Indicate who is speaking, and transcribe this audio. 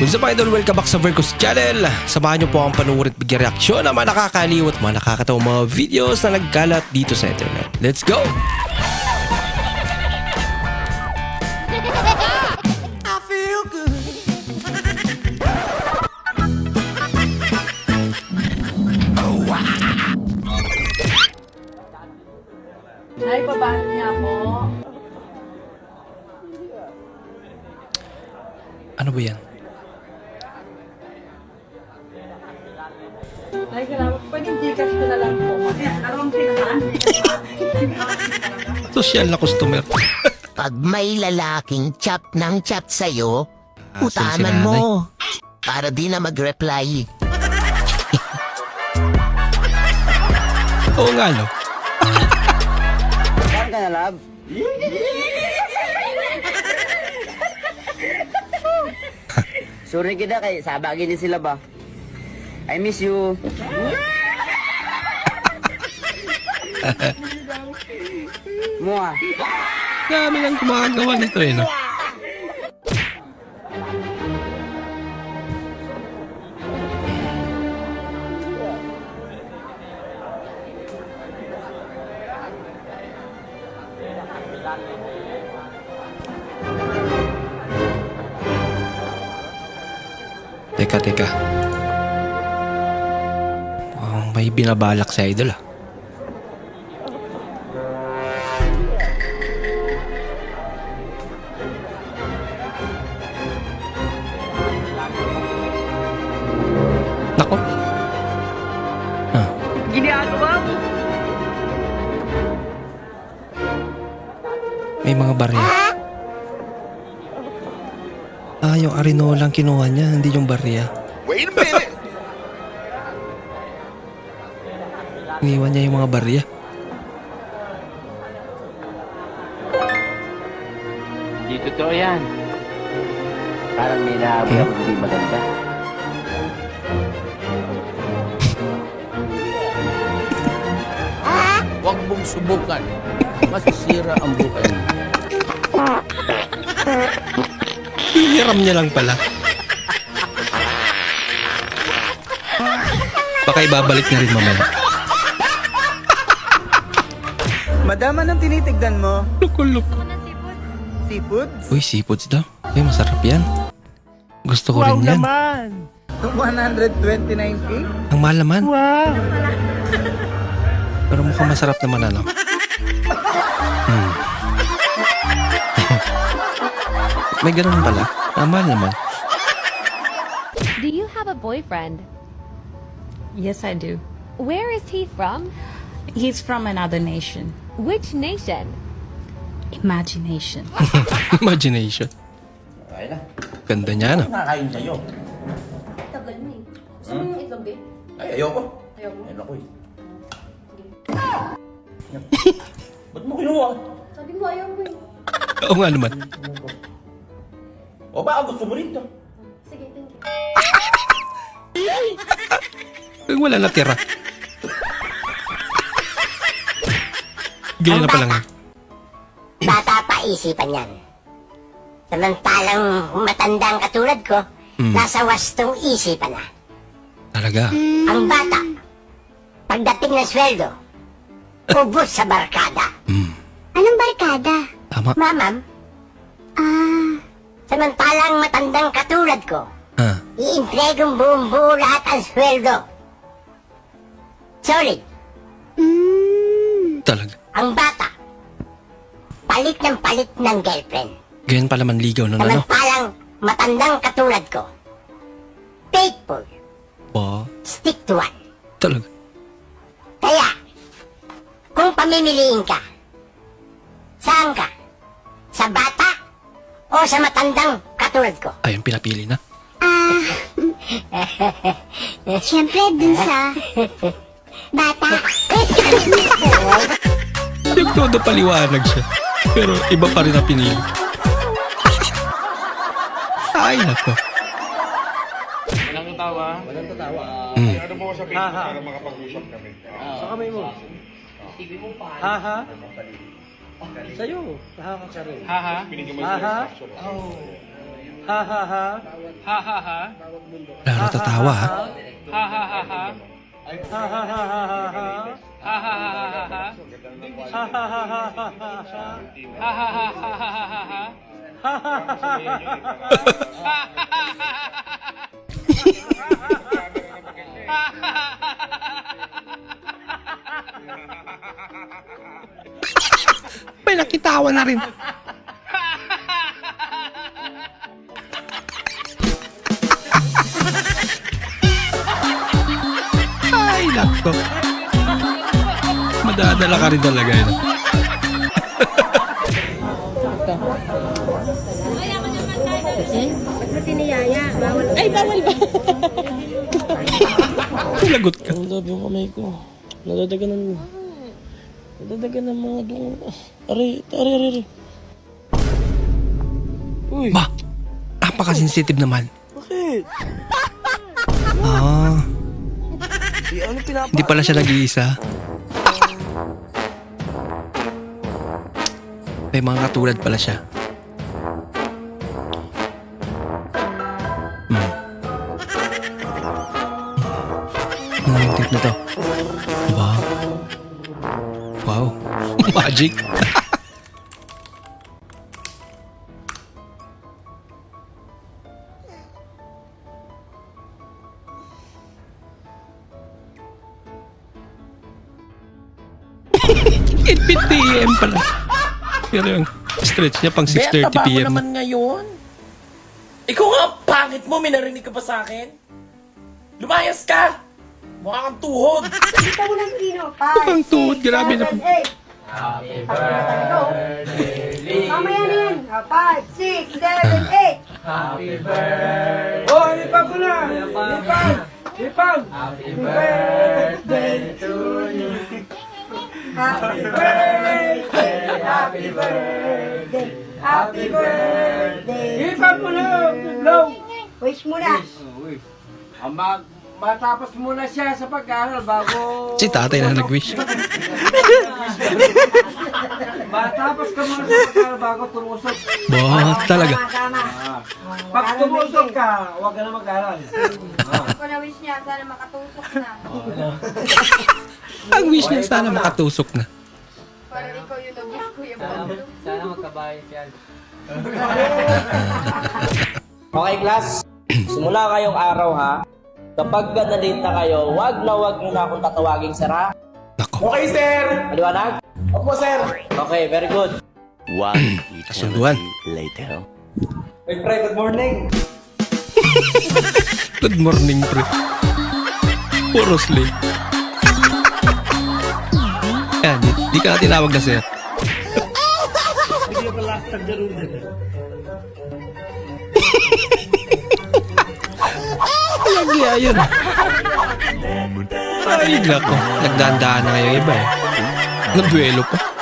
Speaker 1: What's up idol? Welcome back sa Vercos Channel. Samahan niyo po ang panuwid at bigyan reaksyon ng mga nakakaliw at mga nakakatawang mga videos na nagkalat dito sa internet. Let's go!
Speaker 2: Ay, salamat. Pwede Gcash ko na lang po. Tingnan.
Speaker 1: Social na customer.
Speaker 3: Pag may lalaking chat ng chat sa'yo,
Speaker 1: Ah,
Speaker 3: utaman
Speaker 1: sinsinanay.
Speaker 3: mo. Para di na mag-reply.
Speaker 1: Oo nga no.
Speaker 4: Saan ka na, love? Sorry kita kay sabagin ni sila ba? I miss you. Mua.
Speaker 1: Dami lang gumagawa nito eh no. Teka, teka. May binabalak sa idol ah. Nako. Ah.
Speaker 2: Ginagawa mo?
Speaker 1: May mga barya. Ah, yung arinola lang kinuha niya, hindi yung barya.
Speaker 5: Wait a minute.
Speaker 1: Iniwan niya yung mga barya.
Speaker 4: Hindi totoo yan. Parang may naamoy ako hindi maganda.
Speaker 6: Huwag mong subukan. Masisira ang buhay mo.
Speaker 1: Hiniram niya lang pala. Baka ibabalik na rin mamaya.
Speaker 7: Madam, anong tinitigdan mo?
Speaker 1: Loko-loko.
Speaker 7: Seafoods?
Speaker 1: Uy, seafoods daw. Uy, masarap yan. Gusto ko rin yan.
Speaker 7: naman! 129k?
Speaker 1: Ang mahal naman.
Speaker 7: Wow!
Speaker 1: Pero mukhang masarap naman ano. Hmm. May ganun pala. Ang mahal naman.
Speaker 8: Do you have a boyfriend?
Speaker 2: Yes, I do.
Speaker 8: Where is he from?
Speaker 2: He's from another nation.
Speaker 8: Which nation?
Speaker 2: Imagination.
Speaker 1: Imagination.
Speaker 4: Okay na.
Speaker 1: Ganda niya, no?
Speaker 4: Nakakain sa'yo.
Speaker 8: Tagal mo eh. Gusto mo yung itlog eh?
Speaker 4: Ay, ayoko.
Speaker 8: Ayoko.
Speaker 4: Ayun ako eh. Ba't mo kinuha?
Speaker 8: Sabi mo ayaw mo eh.
Speaker 1: Oo nga naman.
Speaker 4: O baka gusto mo rito?
Speaker 8: Sige, thank you.
Speaker 1: Wala natira. Ganyan na pala nga.
Speaker 3: Bata pa isipan yan. Samantalang matandang katulad ko,
Speaker 1: Hmm.
Speaker 3: nasa wastong isipan na.
Speaker 1: Talaga.
Speaker 3: Ang bata, pagdating ng sweldo, ubos sa barkada.
Speaker 1: Hmm.
Speaker 3: Anong barkada?
Speaker 1: Tama.
Speaker 3: Mamam? Ah. Samantalang matandang katulad ko,
Speaker 1: Ha.
Speaker 3: iintregong buong buo lahat ang sweldo. Solid.
Speaker 1: Talaga.
Speaker 3: Ang bata, palit ng palit ng girlfriend.
Speaker 1: Ganyan pala manligaw nun, ano?
Speaker 3: Samantalang matandang katulad ko, faithful,
Speaker 1: Ba?
Speaker 3: stick to one.
Speaker 1: Talaga.
Speaker 3: Kaya, kung pamimiliin ka, saan ka? Sa bata o sa matandang katulad ko?
Speaker 1: Ayun, pinapili na.
Speaker 3: Siyempre, dun sa bata.
Speaker 1: Yung todo paliwanag siya. Pero iba pa rin ang pinili. Ay, nako.
Speaker 9: Walang tatawa.
Speaker 4: Walang tatawa.
Speaker 1: Mm.
Speaker 9: Ano mo sabihin
Speaker 7: Haha.
Speaker 9: para makapag-usap kami?
Speaker 7: Sa kamay mo. Ha ha? Sa'yo. Ha ha ka rin.
Speaker 9: Haha. Binigyan mo
Speaker 7: Haha.
Speaker 9: instruction.
Speaker 7: Ha ha ha.
Speaker 10: Ha ha ha.
Speaker 1: Wala natatawa ha.
Speaker 10: Ha ha ha ha.
Speaker 7: Ha ha ha ha ha ha.
Speaker 10: Ha ha ha ha ha ha.
Speaker 7: Ha
Speaker 1: na rin. Ay, nako. Madadala ka rin talaga yun. Lagot ka.
Speaker 6: Ang love yung kamay ko. Nadadaganan. Nadadaganan mga dungo. Aray, aray, aray, aray. Uy,
Speaker 1: Ba, napaka-sensitive naman.
Speaker 6: bakit?
Speaker 1: Ah,
Speaker 6: Di, ano
Speaker 1: hindi pala siya nag-iisa. May mga katulad pala siya. Hmm. Tip na to? Wow. Wow. Magic. PM pala. Pero yung stretch niya pang 6.30
Speaker 6: mo
Speaker 1: PM.
Speaker 6: naman ngayon. Ikaw nga, pangit mo, may narinig ka pa sa akin? Lumayas ka! Mukha kang tuhod!
Speaker 11: Kita mo ng Pino.
Speaker 1: Mukhang tuhod, grabe na.
Speaker 11: Happy birthday. Mamaya na yan. 5, 6, 7, 8.
Speaker 7: Oh, lipag ko na! Lipag! Lipag! Happy birthday to you.
Speaker 11: Happy birthday. Happy birthday. Happy birthday.
Speaker 7: Lipag mo na! Blow!
Speaker 11: Wish mo na.
Speaker 7: Ang mag matapos muna siya sa pag-aaral bago...
Speaker 1: Si tatay na nag-wish.
Speaker 7: Matapos ka muna sa pag-aaral bago tumusok.
Speaker 1: Ba, talaga.
Speaker 11: Tama.
Speaker 7: Pag tumusok ka, huwag ka na mag-aaral.
Speaker 2: Ako na wish niya, sana makatusok na.
Speaker 1: Ang wish niya sana makatusok na.
Speaker 2: Para ikaw yung nag-wish ko yung bando.
Speaker 7: Sana magkabayos yan.
Speaker 6: Okay, class. Simula kayong araw, ha? Kapag ka na-date na kayo, wag na wag nyo na akong tatawaging sara. Okay, sir! Maliwanag? Opo, sir! Okay, very good.
Speaker 1: Kasunduan.
Speaker 6: Hey, pre, good morning!
Speaker 1: Good morning, pre. Puro sleep. Yan, di, ka na tinawag na sir. Lagi ayun. Ay, nako. Nagdandaan na ngayon iba eh. Nagduelo pa.